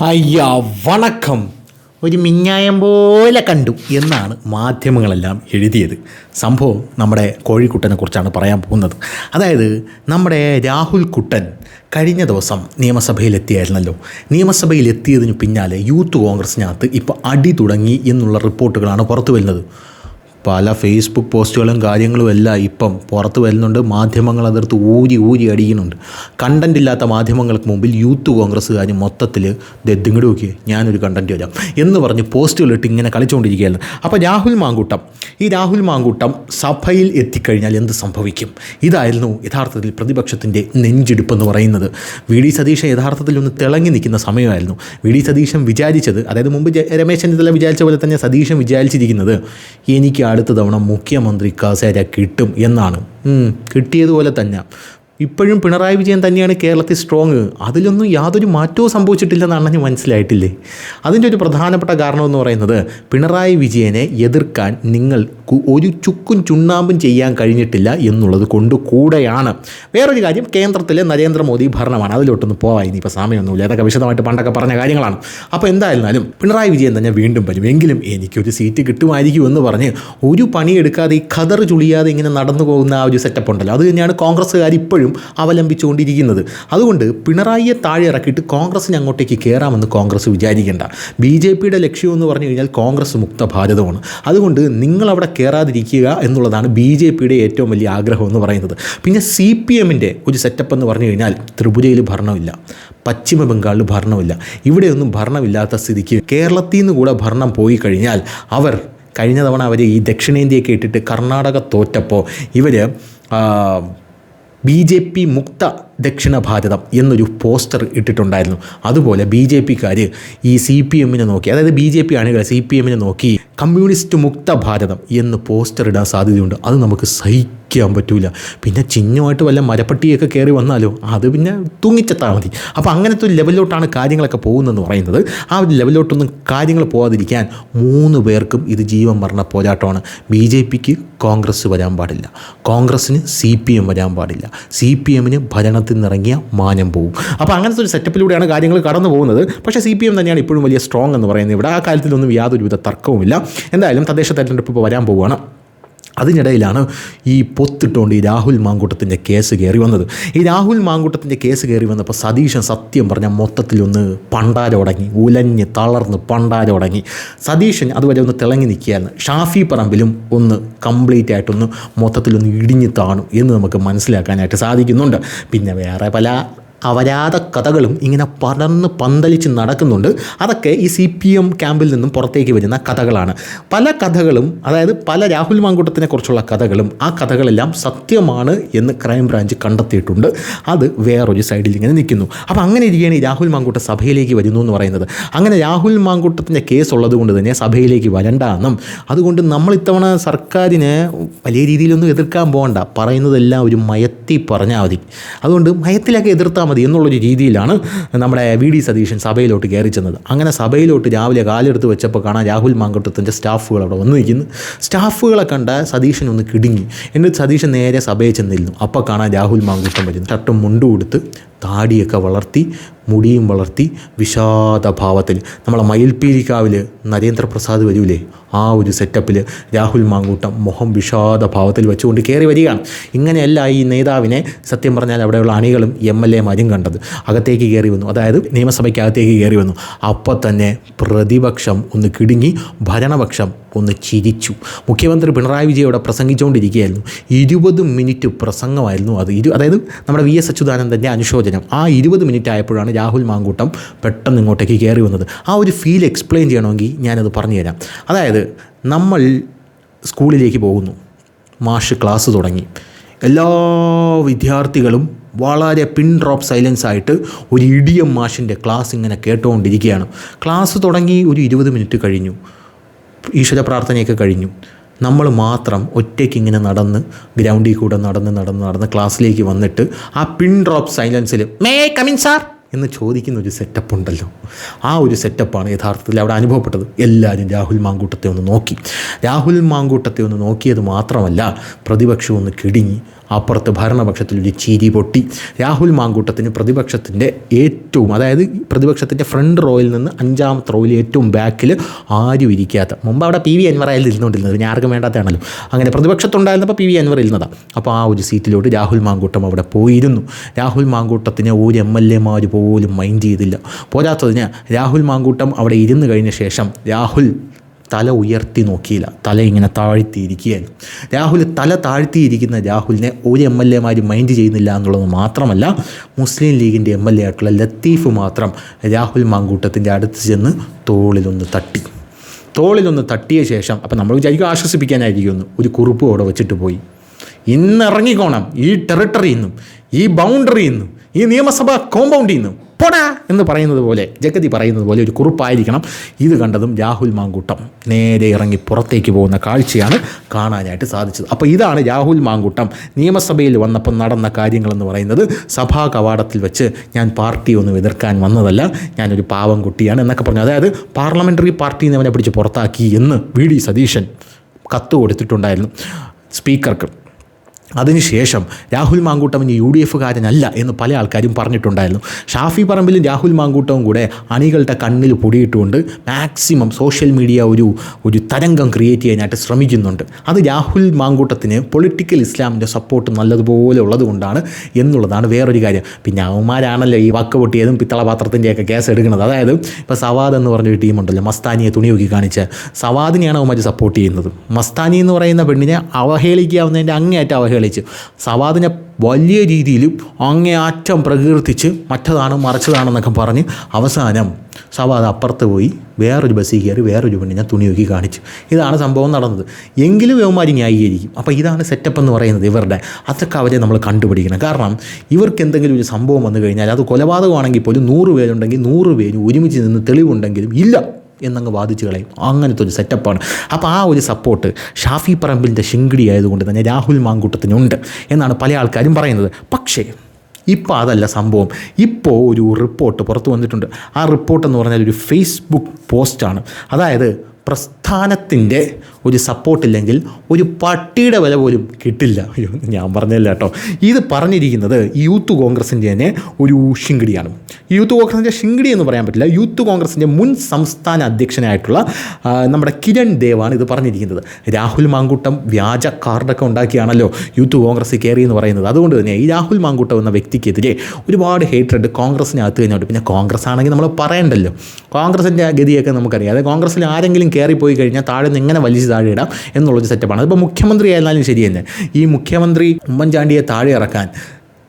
അയ്യാ വണക്കം. ഒരു മിഞ്ഞായം പോലെ കണ്ടു എന്നാണ് മാധ്യമങ്ങളെല്ലാം എഴുതിയത്. സംഭവം നമ്മുടെ കോഴിക്കുട്ടനെ കുറിച്ചാണ് പറയാൻ പോകുന്നത്. അതായത് നമ്മുടെ രാഹുൽ കുട്ടൻ കഴിഞ്ഞ ദിവസം നിയമസഭയിലെത്തിയായിരുന്നല്ലോ. നിയമസഭയിലെത്തിയതിന് പിന്നാലെ യൂത്ത് കോൺഗ്രസിനകത്ത് ഇപ്പോൾ അടി തുടങ്ങി എന്നുള്ള റിപ്പോർട്ടുകളാണ് പുറത്തു വരുന്നത് പല ഫേസ്ബുക്ക് പോസ്റ്റുകളും കാര്യങ്ങളും എല്ലാം ഇപ്പം പുറത്ത് വരുന്നുണ്ട്. മാധ്യമങ്ങൾ അതിർത്ത് ഊരി ഊരി അടിക്കുന്നുണ്ട്. കണ്ടന്റ് ഇല്ലാത്ത മാധ്യമങ്ങൾക്ക് മുമ്പിൽ യൂത്ത് കോൺഗ്രസ്സുകാർ മൊത്തത്തിൽ ദദ്ദിങ്ങട് നോക്കി ഞാനൊരു കണ്ടന്റ് വരാം എന്ന് പറഞ്ഞ് പോസ്റ്റുകളിട്ട് ഇങ്ങനെ കളിച്ചുകൊണ്ടിരിക്കുകയായിരുന്നു അപ്പോൾ രാഹുൽ മാങ്കൂട്ടം ഈ രാഹുൽ മാങ്കൂട്ടം സഭയിൽ എത്തിക്കഴിഞ്ഞാൽ എന്ത് സംഭവിക്കും? ഇതായിരുന്നു യഥാർത്ഥത്തിൽ പ്രതിപക്ഷത്തിന്റെ നെഞ്ചിടിപ്പെന്ന് പറയുന്നത്. വി ഡി സതീശൻ യഥാർത്ഥത്തിൽ ഒന്ന് തിളങ്ങി നിൽക്കുന്ന സമയമായിരുന്നു. വി ഡി സതീശൻ വിചാരിച്ചത് അതായത് മുമ്പ് രമേശ് ചെന്നിത്തല വിചാരിച്ച പോലെ തന്നെ സതീശൻ വിചാരിച്ചിരിക്കുന്നത് എനിക്ക് അടുത്ത തവണ മുഖ്യമന്ത്രി കസേര കിട്ടും എന്നാണ്. കിട്ടിയതുപോലെ തന്നെ. ഇപ്പോഴും പിണറായി വിജയൻ തന്നെയാണ് കേരളത്തിൽ സ്ട്രോങ് അതിലൊന്നും യാതൊരു മാറ്റവും സംഭവിച്ചിട്ടില്ലെന്ന് ഞാൻ മനസ്സിലായിട്ടില്ലേ? അതിന്റെ ഒരു പ്രധാനപ്പെട്ട കാരണം എന്ന് പറയുന്നത് പിണറായി വിജയനെ എതിർക്കാൻ നിങ്ങൾ ഒരു ചുക്കും ചുണ്ണാമ്പും ചെയ്യാൻ കഴിഞ്ഞിട്ടില്ല എന്നുള്ളത് കൊണ്ട് കൂടെയാണ്. വേറൊരു കാര്യം കേന്ദ്രത്തിലെ നരേന്ദ്രമോദി ഭരണമാണ്. അതിലോട്ടൊന്ന് പോവായി ഇനിയിപ്പോൾ സമയമൊന്നുമില്ല. അതൊക്കെ വിശദമായിട്ട് പണ്ടൊക്കെ പറഞ്ഞ കാര്യങ്ങളാണ്. അപ്പോൾ എന്തായിരുന്നാലും പിണറായി വിജയൻ തന്നെ വീണ്ടും വരും. എങ്കിലും എനിക്കൊരു സീറ്റ് കിട്ടുമായിരിക്കും എന്ന് പറഞ്ഞ് ഒരു പണിയെടുക്കാതെ ഈ ഖദർ ചുളിയാതെ ഇങ്ങനെ നടന്നു പോകുന്ന ആ ഒരു സെറ്റപ്പ് ഉണ്ടല്ലോ. അത് തന്നെയാണ് കോൺഗ്രസ്സുകാർ ഇപ്പോഴും അവലംബിച്ചുകൊണ്ടിരിക്കുന്നത്. അതുകൊണ്ട് പിണറായിയെ താഴെ ഇറക്കിയിട്ട് കോൺഗ്രസിന് അങ്ങോട്ടേക്ക് കയറാമെന്ന് കോൺഗ്രസ് വിചാരിക്കേണ്ട. ബി ജെ പിയുടെ ലക്ഷ്യം എന്ന് പറഞ്ഞു കഴിഞ്ഞാൽ കോൺഗ്രസ് മുക്ത ഭാരതമാണ്. അതുകൊണ്ട് നിങ്ങൾ അവിടെ കയറാതിരിക്കുക എന്നുള്ളതാണ് ബി ജെ പിയുടെ ഏറ്റവും വലിയ ആഗ്രഹം എന്ന് പറയുന്നത്. പിന്നെ സി പി എമ്മിന്റെ ഒരു സെറ്റപ്പ് എന്ന് പറഞ്ഞു കഴിഞ്ഞാൽ ത്രിപുരയിൽ ഭരണമില്ല. പശ്ചിമ ബംഗാളിൽ ഭരണമില്ല. ഇവിടെയൊന്നും ഭരണമില്ലാത്ത സ്ഥിതിക്ക് കേരളത്തിൽ നിന്ന് കൂടെ ഭരണം പോയി കഴിഞ്ഞാൽ അവർ കഴിഞ്ഞ തവണ അവർ ഈ ദക്ഷിണേന്ത്യയൊക്കെ ഇട്ടിട്ട് കർണാടക തോറ്റപ്പോൾ ഇവർ ബി ജെ പി മുക്ത ദക്ഷിണ ഭാരതം എന്നൊരു പോസ്റ്റർ ഇട്ടിട്ടുണ്ടായിരുന്നു. അതുപോലെ ബി ജെ പിക്കാർ ഈ സി പി എമ്മിനെ നോക്കി അതായത് ബി ജെ പി അണികൾ സി പി എമ്മിനെ നോക്കി കമ്മ്യൂണിസ്റ്റ് മുക്ത ഭാരതം എന്ന് പോസ്റ്റർ ഇടാൻ സാധ്യതയുണ്ട്. അത് നമുക്ക് സഹിക്കാൻ പറ്റൂല. പിന്നെ ചിഹ്നമായിട്ട് വല്ല മരപ്പട്ടിയൊക്കെ കയറി വന്നാലോ അത് പിന്നെ തൂങ്ങിച്ചെത്താൽ മതി. അപ്പോൾ അങ്ങനത്തെ ഒരു ലെവലിലോട്ടാണ് കാര്യങ്ങളൊക്കെ പോകുന്നതെന്ന് പറയുന്നത്. ആ ഒരു ലെവലിലോട്ടൊന്നും കാര്യങ്ങൾ പോകാതിരിക്കാൻ മൂന്ന് പേർക്കും ഇത് ജീവൻ മരണ പോരാട്ടമാണ്. ബി ജെ പിക്ക് കോൺഗ്രസ് വരാൻ പാടില്ല. കോൺഗ്രസ്സിന് സി പി എം വരാൻ പാടില്ല. സി പി എമ്മിന് ഭരണത്തിൽ നിന്നിറങ്ങിയ മാനം പോകും അപ്പോൾ അങ്ങനത്തെ ഒരു സെറ്റപ്പിലൂടെയാണ് കാര്യങ്ങൾ കടന്നു പോകുന്നത്. പക്ഷേ സി പി എം തന്നെയാണ് ഇപ്പോഴും വലിയ സ്ട്രോങ് എന്ന് പറയുന്നത് ഇവിടെ. ആ കാര്യത്തിലൊന്നും യാതൊരുവിധ തർക്കവുമില്ല. എന്തായാലും തദ്ദേശ തെരഞ്ഞെടുപ്പ് ഇപ്പോൾ വരാൻ പോവുകയാണ്. അതിനിടയിലാണ് ഈ പൊത്തിട്ടുകൊണ്ട് ഈ രാഹുൽ മാങ്കൂട്ടത്തിന്റെ കേസ് കയറി വന്നത്. ഈ രാഹുൽ മാങ്കൂട്ടത്തിന്റെ കേസ് കയറി വന്നപ്പോൾ സതീശൻ സത്യം പറഞ്ഞ മൊത്തത്തിലൊന്ന് പണ്ടാരോടങ്ങി ഉലഞ്ഞ് തളർന്ന് പണ്ടാരോടങ്ങി സതീശൻ അതുവരെ ഒന്ന് തിളങ്ങി നിൽക്കുകയായിരുന്നു. ഷാഫി പറമ്പിലും ഒന്ന് കംപ്ലീറ്റ് ആയിട്ടൊന്ന് മൊത്തത്തിലൊന്ന് ഇടിഞ്ഞു താണു എന്ന് നമുക്ക് മനസ്സിലാക്കാനായിട്ട് സാധിക്കുന്നുണ്ട്. പിന്നെ വേറെ പല അവരാധ കഥകളും ഇങ്ങനെ പടർന്ന് പന്തലിച്ച് നടക്കുന്നുണ്ട്. അതൊക്കെ ഈ സി പി എം ക്യാമ്പിൽ നിന്നും പുറത്തേക്ക് വരുന്ന കഥകളാണ്. പല കഥകളും അതായത് പല രാഹുൽ മാങ്കൂട്ടത്തിനെ കുറിച്ചുള്ള കഥകളും ആ കഥകളെല്ലാം സത്യമാണ് എന്ന് ക്രൈംബ്രാഞ്ച് കണ്ടെത്തിയിട്ടുണ്ട്. അത് വേറൊരു സൈഡിൽ ഇങ്ങനെ നിൽക്കുന്നു. അപ്പോൾ അങ്ങനെ ഇരിക്കുകയാണ് ഈ രാഹുൽ മാങ്കൂട്ട സഭയിലേക്ക് വരുന്നു എന്ന് പറയുന്നത്. അങ്ങനെ രാഹുൽ മാങ്കൂട്ടത്തിന്റെ കേസ് ഉള്ളതുകൊണ്ട് തന്നെ സഭയിലേക്ക് വരണ്ട എന്നും അതുകൊണ്ട് നമ്മൾ ഇത്തവണ സർക്കാരിനെ വലിയ രീതിയിലൊന്നും എതിർക്കാൻ പോകണ്ട. പറയുന്നതെല്ലാം ഒരു മയത്തി പറഞ്ഞാൽ മതി. അതുകൊണ്ട് മയത്തിലൊക്കെ എതിർത്താൽ മതി എന്നുള്ളൊരു രീതിയിലാണ് നമ്മുടെ വി ഡി സതീശൻ സഭയിലോട്ട് കയറി ചെന്നത്. അങ്ങനെ സഭയിലോട്ട് രാവിലെ കാലെടുത്ത് വെച്ചപ്പോൾ കാണാൻ രാഹുൽ മാങ്കട്ടത്തിന്റെ സ്റ്റാഫുകൾ അവിടെ വന്നു നിൽക്കുന്നു. സ്റ്റാഫുകളെ കണ്ട സതീശൻ ഒന്ന് കിടുങ്ങി. എന്നിട്ട് സതീശൻ നേരെ സഭയിൽ ചെന്നിരുന്നു. അപ്പോൾ കാണാൻ രാഹുൽ മാങ്കൂട്ടം വരുന്നു. ഷർട്ടും മുണ്ടും കൊടുത്ത് താടിയൊക്കെ വളർത്തി മുടിയും വളർത്തി വിഷാദഭാവത്തിൽ നമ്മളെ മയിൽപ്പീലിക്കാവിൽ നരേന്ദ്രപ്രസാദ് വരൂലേ? ആ ഒരു സെറ്റപ്പിൽ രാഹുൽ മാങ്കൂട്ടം മുഖം വിഷാദഭാവത്തിൽ വെച്ചുകൊണ്ട് കയറി വരികയാണ്. ഇങ്ങനെയല്ല ഈ നേതാവിനെ സത്യം പറഞ്ഞാൽ അവിടെയുള്ള അണികളും എം എൽ എമാരും കണ്ടത്. അകത്തേക്ക് കയറി വന്നു. അതായത് നിയമസഭയ്ക്കകത്തേക്ക് കയറി വന്നു. അപ്പോൾ തന്നെ പ്രതിപക്ഷം ഒന്ന് കിടുങ്ങി ഭരണപക്ഷം ഒന്ന് ചിരിച്ചു. മുഖ്യമന്ത്രി പിണറായി വിജയൻ അവിടെ പ്രസംഗിച്ചുകൊണ്ടിരിക്കുകയായിരുന്നു. ഇരുപത് മിനിറ്റ് പ്രസംഗമായിരുന്നു അത്. ഇരു അതായത് നമ്മുടെ വി എസ് അച്യുതാനന്ദന്റെ അനുശോചനം. ആ ഇരുപത് മിനിറ്റ് ആയപ്പോഴാണ് രാഹുൽ മാങ്കൂട്ടം പെട്ടെന്ന് ഇങ്ങോട്ടേക്ക് കയറി വന്നത്. ആ ഒരു ഫീൽ എക്സ്പ്ലെയിൻ ചെയ്യണമെങ്കിൽ ഞാനത് പറഞ്ഞു തരാം അതായത് നമ്മൾ സ്കൂളിലേക്ക് പോകുന്നു. മാഷ് ക്ലാസ് തുടങ്ങി. എല്ലാ വിദ്യാർത്ഥികളും വളരെ പിൻ ഡ്രോപ്പ് സൈലൻസ് ആയിട്ട് ഒരു ഇടിയം മാഷിന്റെ ക്ലാസ് ഇങ്ങനെ കേട്ടുകൊണ്ടിരിക്കുകയാണ് ക്ലാസ് തുടങ്ങി ഒരു ഇരുപത് മിനിറ്റ് കഴിഞ്ഞു. ഈശ്വര പ്രാർത്ഥനയൊക്കെ കഴിഞ്ഞു. നമ്മൾ മാത്രം ഒറ്റയ്ക്ക് ഇങ്ങനെ നടന്ന് ഗ്രൗണ്ടിൽ കൂടെ നടന്ന് നടന്ന് നടന്ന് ക്ലാസ്സിലേക്ക് വന്നിട്ട് ആ പിൻ ഡ്രോപ്പ് സൈലൻസിൽ മേ കമിൻ സാർ എന്ന് ചോദിക്കുന്ന ഒരു സെറ്റപ്പ് ഉണ്ടല്ലോ. ആ ഒരു സെറ്റപ്പാണ് യഥാർത്ഥത്തിൽ അവിടെ അനുഭവപ്പെട്ടത്. എല്ലാവരും രാഹുൽ മാങ്കൂട്ടത്തെ ഒന്ന് നോക്കി. രാഹുൽ മാങ്കൂട്ടത്തെ ഒന്ന് നോക്കിയത് മാത്രമല്ല പ്രതിപക്ഷം ഒന്ന് കിടുങ്ങി അപ്പുറത്ത് ഭരണപക്ഷത്തിൽ ഒരു ചിരി പൊട്ടി. രാഹുൽ മാങ്കൂട്ടത്തിന് പ്രതിപക്ഷത്തിന്റെ ഏറ്റവും അതായത് പ്രതിപക്ഷത്തിന്റെ ഫ്രണ്ട് റോയിൽ നിന്ന് അഞ്ചാമത്തെ റോയിൽ ഏറ്റവും ബാക്കിൽ ആരും ഇരിക്കാത്ത. മുമ്പ് അവിടെ പി വി അൻവറായാലും ഇരുന്നുകൊണ്ടിരുന്നത്. പിന്നെ ആർക്കും വേണ്ടാത്തതാണല്ലോ. അങ്ങനെ പ്രതിപക്ഷത്തുണ്ടായിരുന്നപ്പോൾ പി വി അൻവർ ഇരുന്നതാണ് അപ്പോൾ ആ ഒരു സീറ്റിലോട്ട് രാഹുൽ മാങ്കൂട്ടം അവിടെ പോയിരുന്നു. രാഹുൽ മാങ്കൂട്ടത്തിനെ ഒരു എം എൽ എമാർ പോലും മൈൻഡ് ചെയ്തില്ല. പോരാത്തതിന് രാഹുൽ മാങ്കൂട്ടം അവിടെ ഇരുന്ന് കഴിഞ്ഞ ശേഷം രാഹുൽ തല ഉയർത്തി നോക്കിയില്ല. തല ഇങ്ങനെ താഴ്ത്തിയിരിക്കുകയായിരുന്നു. രാഹുൽ തല താഴ്ത്തിയിരിക്കുന്ന രാഹുലിനെ ഒരു എം എൽ എമാർ മൈൻഡ് ചെയ്യുന്നില്ല എന്നുള്ളത് മാത്രമല്ല മുസ്ലിം ലീഗിന്റെ എം എൽ എ ആയിട്ടുള്ള ലത്തീഫ് മാത്രം രാഹുൽ മാങ്കൂട്ടത്തിന്റെ അടുത്ത് ചെന്ന് തോളിലൊന്ന് തട്ടി. തോളിലൊന്ന് തട്ടിയ ശേഷം അപ്പം നമ്മൾ വിചാരിക്കും ആശ്വസിപ്പിക്കാനായിരിക്കുമെന്ന് ഒരു കുറിപ്പ് അവിടെ വെച്ചിട്ട് പോയി. ഇന്നിറങ്ങിക്കോണം. ഈ ടെറിട്ടറിയിൽ നിന്നും ഈ ബൗണ്ടറിയിൽ നിന്നും ഈ നിയമസഭാ കോമ്പൗണ്ടിൽ നിന്നും. പോടാ എന്ന് പറയുന്നത് പോലെ ജഗതി പറയുന്നത് പോലെ ഒരു കുറിപ്പായിരിക്കണം. ഇത് കണ്ടതും രാഹുൽ മാങ്കൂട്ടം നേരെ ഇറങ്ങി പുറത്തേക്ക് പോകുന്ന കാഴ്ചയാണ് കാണാനായിട്ട് സാധിച്ചത്. അപ്പോൾ ഇതാണ് രാഹുൽ മാങ്കൂട്ടം. നിയമസഭയിൽ വന്നപ്പോൾ നടന്ന കാര്യങ്ങളെന്ന് പറയുന്നത് സഭാ കവാടത്തിൽ വെച്ച് ഞാൻ പാർട്ടി ഒന്നും എതിർക്കാൻ വന്നതല്ല ഞാനൊരു പാവം കുട്ടിയാണ് എന്നൊക്കെ പറഞ്ഞു. അതായത് പാർലമെന്ററി പാർട്ടിയിൽ നിന്ന് അവനെ പിടിച്ച് പുറത്താക്കി എന്ന് വി. ഡി. സതീശൻ കത്ത് കൊടുത്തിട്ടുണ്ടായിരുന്നു സ്പീക്കർക്ക്. അതിനുശേഷം രാഹുൽ മാങ്കൂട്ടം യു ഡി എഫുകാരനല്ല എന്ന് പല ആൾക്കാരും പറഞ്ഞിട്ടുണ്ടായിരുന്നു. ഷാഫി പറമ്പിലും രാഹുൽ മാങ്കൂട്ടവും കൂടെ അണികളുടെ കണ്ണിൽ പൊടിയിട്ടുകൊണ്ട് മാക്സിമം സോഷ്യൽ മീഡിയ ഒരു ഒരു തരംഗം ക്രിയേറ്റ് ചെയ്യാനായിട്ട് ശ്രമിക്കുന്നുണ്ട്. അത് രാഹുൽ മാങ്കൂട്ടത്തിന് പൊളിറ്റിക്കൽ ഇസ്ലാമിന്റെ സപ്പോർട്ട് നല്ലതുപോലെ ഉള്ളതുകൊണ്ടാണ് എന്നുള്ളതാണ് വേറൊരു കാര്യം. പിന്നെ അവന്മാരാണല്ലോ ഈ വക്ക് പൊട്ടിയതും പിത്തളപാത്രത്തിന്റെയൊക്കെ കേസ് എടുക്കുന്നത്. അതായത് ഇപ്പോൾ സവാദ് എന്ന് പറഞ്ഞൊരു ടീമുണ്ടല്ലോ മസ്താനിയെ തുണി നോക്കി കാണിച്ച്. സവാദിനെയാണ് അവന്മാർ സപ്പോർട്ട് ചെയ്യുന്നത്. മസ്താനി എന്ന് പറയുന്ന പെണ്ണിനെ അവഹേളിക്കാവുന്നതിന്റെ അങ്ങേയറ്റം അവഹേളിച്ച് സവാദിനെ വലിയ രീതിയിൽ അങ്ങേയറ്റം പ്രകീർത്തിച്ച് മറ്റതാണ് മറിച്ചതാണെന്നൊക്കെ പറഞ്ഞ് അവസാനം സവാദ് അപ്പുറത്ത് പോയി വേറൊരു ബസ്സിൽ കയറി വേറൊരു പെണ്ണിനെ തുണി നോക്കി കാണിച്ചു. ഇതാണ് സംഭവം നടന്നത്. എങ്കിലും യവന്മാർ ന്യായീകരിക്കും. അപ്പോൾ ഇതാണ് സെറ്റപ്പ് എന്ന് പറയുന്നത് ഇവരുടെ. അതൊക്കെ അവരെ നമ്മൾ കണ്ടുപിടിക്കണം. കാരണം ഇവർക്ക് എന്തെങ്കിലും ഒരു സംഭവം വന്നു കഴിഞ്ഞാൽ അത് കൊലപാതകമാണെങ്കിൽ പോലും നൂറ് പേരുണ്ടെങ്കിൽ നൂറ് പേരും ഒരുമിച്ച് നിന്ന് തെളിവുണ്ടെങ്കിലും ഇല്ല. എന്നങ്ങ് വാദിച്ചു കളയും. അങ്ങനത്തെ ഒരു സെറ്റപ്പാണ് അപ്പോൾ ആ ഒരു സപ്പോർട്ട് ഷാഫി പറമ്പിലിന്റെ ശിങ്കിടി ആയതുകൊണ്ട് തന്നെ രാഹുൽ മാങ്കൂട്ടത്തിനുണ്ട് എന്നാണ് പല ആൾക്കാരും പറയുന്നത്. പക്ഷേ ഇപ്പോൾ അതല്ല സംഭവം. ഇപ്പോൾ ഒരു റിപ്പോർട്ട് പുറത്തു വന്നിട്ടുണ്ട്. ആ റിപ്പോർട്ട് എന്ന് പറഞ്ഞാൽ ഒരു ഫേസ്ബുക്ക് പോസ്റ്റാണ് അതായത് പ്രസ്ഥാനത്തിന്റെ ഒരു സപ്പോർട്ടില്ലെങ്കിൽ ഒരു പട്ടിയുടെ വില പോലും കിട്ടില്ല ഞാൻ പറഞ്ഞില്ല കേട്ടോ. ഇത് പറഞ്ഞിരിക്കുന്നത് യൂത്ത് കോൺഗ്രസിന്റെ തന്നെ ഒരു ശിങ്കിടിയാണ്. യൂത്ത് കോൺഗ്രസിന്റെ ശിങ്കിടി എന്ന് പറയാൻ പറ്റില്ല. യൂത്ത് കോൺഗ്രസിന്റെ മുൻ സംസ്ഥാന അധ്യക്ഷനായിട്ടുള്ള നമ്മുടെ കിരൺ ദേവാണ് ഇത് പറഞ്ഞിരിക്കുന്നത്. രാഹുൽ മാങ്കൂട്ടം വ്യാജ കാർഡൊക്കെ ഉണ്ടാക്കിയാണല്ലോ യൂത്ത് കോൺഗ്രസ് കയറി എന്ന് പറയുന്നത്. അതുകൊണ്ട് തന്നെ ഈ രാഹുൽ മാങ്കൂട്ടം എന്ന വ്യക്തിക്കെതിരെ ഒരുപാട് ഹേറ്റഡ് കോൺഗ്രസിനകത്ത് കഴിഞ്ഞുണ്ട് പിന്നെ കോൺഗ്രസ് ആണെങ്കിൽ നമ്മൾ പറയണ്ടല്ലോ. കോൺഗ്രസിന്റെ ഗതിയൊക്കെ നമുക്കറിയാം. അതായത് കോൺഗ്രസ്സിൽ ആരെങ്കിലും കയറിപ്പോയി കഴിഞ്ഞാൽ താഴെ നിന്ന് എങ്ങനെ വലിച്ച് താഴെ ഇടാം എന്നുള്ളൊരു സെറ്റപ്പാണ് അതിപ്പോൾ മുഖ്യമന്ത്രി ആയിരുന്നാലും ശരി തന്നെ. ഈ മുഖ്യമന്ത്രി ഉമ്മൻചാണ്ടിയെ താഴെ ഇറക്കാൻ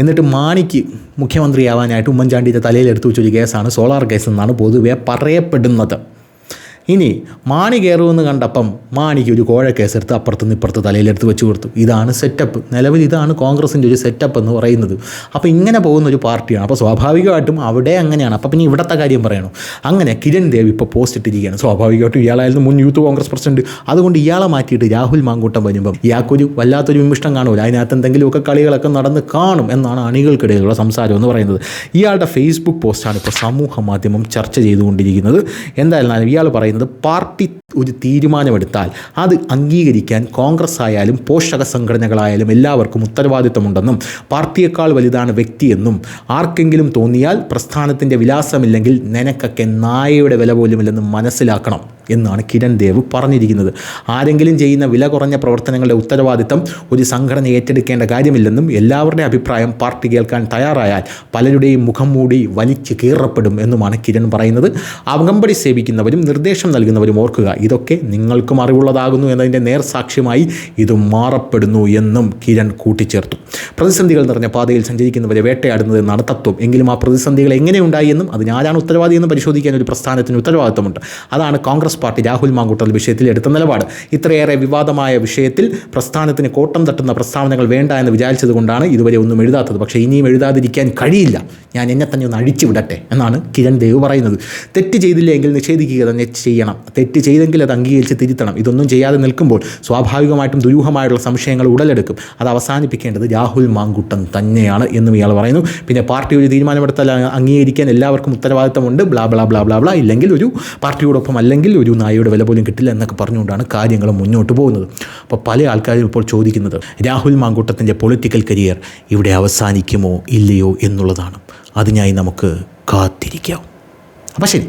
എന്നിട്ട് മാണിക്ക് മുഖ്യമന്ത്രിയാവാനായിട്ട് ഉമ്മൻചാണ്ടിയുടെ തലയിൽ എടുത്തു വെച്ചൊരു കേസാണ് സോളാർ കേസ് എന്നാണ് പൊതുവെ പറയപ്പെടുന്നത്. ഇനി മാണി കയറുമെന്ന് കണ്ടപ്പം മാണിക്ക് ഒരു കോഴ കേസെടുത്ത് അപ്പുറത്തുനിന്ന് ഇപ്പുറത്ത് തലയിലെടുത്ത് വെച്ച് കൊടുത്തു. ഇതാണ് സെറ്റപ്പ് നിലവിൽ ഇതാണ് കോൺഗ്രസിന്റെ ഒരു സെറ്റപ്പ് എന്ന് പറയുന്നത്. അപ്പോൾ ഇങ്ങനെ പോകുന്ന ഒരു പാർട്ടിയാണ്. അപ്പോൾ സ്വാഭാവികമായിട്ടും അവിടെ അങ്ങനെയാണ്. അപ്പോൾ പിന്നെ ഇവിടുത്തെ കാര്യം പറയണോ. അങ്ങനെ കിരൺ ദേവ് ഇപ്പോൾ പോസ്റ്റ് ഇട്ടിരിക്കുകയാണ്. സ്വാഭാവികമായിട്ടും ഇയാളായിരുന്നു മുൻ യൂത്ത് കോൺഗ്രസ് പ്രസിഡന്റ് അതുകൊണ്ട് ഇയാളെ മാറ്റിയിട്ട് രാഹുൽ മാങ്കൂട്ടം വരുമ്പം ഇയാൾക്കൊരു വല്ലാത്തൊരു വിമിഷ്ടം കാണുമല്ലോ. അതിനകത്ത് എന്തെങ്കിലുമൊക്കെ കളികളൊക്കെ നടന്ന് കാണും എന്നാണ് അണികൾക്കിടയിലുള്ള സംസാരം എന്ന് പറയുന്നത്. ഇയാളുടെ ഫേസ്ബുക്ക് പോസ്റ്റാണ് ഇപ്പോൾ സമൂഹ മാധ്യമം ചർച്ച ചെയ്തുകൊണ്ടിരിക്കുന്നത്. എന്തായാലും ഇയാൾ പറയുന്നത് പാർട്ടി ഒരു തീരുമാനമെടുത്താൽ അത് അംഗീകരിക്കാൻ കോൺഗ്രസ് ആയാലും പോഷക സംഘടനകളായാലും എല്ലാവർക്കും ഉത്തരവാദിത്തമുണ്ടെന്നും പാർട്ടിയേക്കാൾ വലുതാണ് വ്യക്തിയെന്നും ആർക്കെങ്കിലും തോന്നിയാൽ പ്രസ്ഥാനത്തിന്റെ വിലാസമില്ലെങ്കിൽ നിനക്കൊക്കെ നായയുടെ വില പോലുമില്ലെന്ന് മനസ്സിലാക്കണം. എന്നാണ് കിരൺ ദേവ് പറഞ്ഞിരിക്കുന്നത്. ആരെങ്കിലും ചെയ്യുന്ന വില കുറഞ്ഞ പ്രവർത്തനങ്ങളുടെ ഉത്തരവാദിത്തം ഒരു സംഘടന ഏറ്റെടുക്കേണ്ട കാര്യമില്ലെന്നും എല്ലാവരുടെയും അഭിപ്രായം പാർട്ടി കേൾക്കാൻ തയ്യാറായാൽ പലരുടെയും മുഖം മൂടി വലിച്ച് കീറപ്പെടും എന്നുമാണ് കിരൺ പറയുന്നത്. അകമ്പടി സേവിക്കുന്നവരും നിർദ്ദേശം നൽകുന്നവരും ഓർക്കുക ഇതൊക്കെ നിങ്ങൾക്കും അറിവുള്ളതാകുന്നു എന്നതിന്റെ നേർസാക്ഷ്യമായി ഇത് മാറപ്പെടുന്നു എന്നും കിരൺ കൂട്ടിച്ചേർത്തു. പ്രതിസന്ധികൾ നിറഞ്ഞ പാതയിൽ സഞ്ചരിക്കുന്നവരെ വേട്ടയാടുന്നത് എന്നാണ് തത്വം. എങ്കിലും ആ പ്രതിസന്ധികൾ എങ്ങനെയുണ്ടായി എന്നും അതിന് ആരാണ് ഉത്തരവാദി എന്ന് പരിശോധിക്കാൻ ഒരു പ്രസ്ഥാനത്തിന് ഉത്തരവാദിത്തമുണ്ട്. അതാണ് കോൺഗ്രസ് പാർട്ടി രാഹുൽ മാങ്കൂട്ടൽ വിഷയത്തിൽ എടുത്ത നിലപാട്. ഇത്രയേറെ വിവാദമായ വിഷയത്തിൽ പ്രസ്ഥാനത്തിന് കോട്ടം തട്ടുന്ന പ്രസ്താവനകൾ വേണ്ട എന്ന് വിചാരിച്ചതുകൊണ്ടാണ് ഇതുവരെ ഒന്നും എഴുതാത്തത്. പക്ഷേ ഇനിയും എഴുതാതിരിക്കാൻ കഴിയില്ല. ഞാൻ എന്നെ തന്നെ ഒന്ന് അഴിച്ചു വിടട്ടെ എന്നാണ് കിരൺ ദേവ് പറയുന്നത്. തെറ്റ് ചെയ്തില്ലെങ്കിൽ നിഷേധിക്കുക തന്നെ ചെയ്യണം. തെറ്റ് ചെയ്തെങ്കിൽ അത് അംഗീകരിച്ച് തിരുത്തണം. ഇതൊന്നും ചെയ്യാതെ നിൽക്കുമ്പോൾ സ്വാഭാവികമായിട്ടും ദുരൂഹമായിട്ടുള്ള സംശയങ്ങൾ ഉടലെടുക്കും. അത് അവസാനിപ്പിക്കേണ്ടത് രാഹുൽ മാങ്കുട്ടൻ തന്നെയാണ് എന്നും ഇയാൾ പറയുന്നു. പിന്നെ പാർട്ടി ഒരു തീരുമാനമെടുത്താൽ അംഗീകരിക്കാൻ എല്ലാവർക്കും ഉത്തരവാദിത്തമുണ്ട്. Blah blah blah blah blah. ഇല്ലെങ്കിൽ ഒരു പാർട്ടിയോടൊപ്പം അല്ലെങ്കിൽ ഒരു നായയുടെ വില പോലും കിട്ടില്ല എന്നൊക്കെ പറഞ്ഞുകൊണ്ടാണ് കാര്യങ്ങൾ മുന്നോട്ട് പോകുന്നത്. അപ്പോൾ പല ആൾക്കാരും ഇപ്പോൾ ചോദിക്കുന്നത് രാഹുൽ മാങ്കൂട്ടത്തിന്റെ പൊളിറ്റിക്കൽ കരിയർ ഇവിടെ അവസാനിക്കുമോ ഇല്ലയോ എന്നുള്ളതാണ്. അതിനായി നമുക്ക് കാത്തിരിക്കാം. അപ്പം ശരി.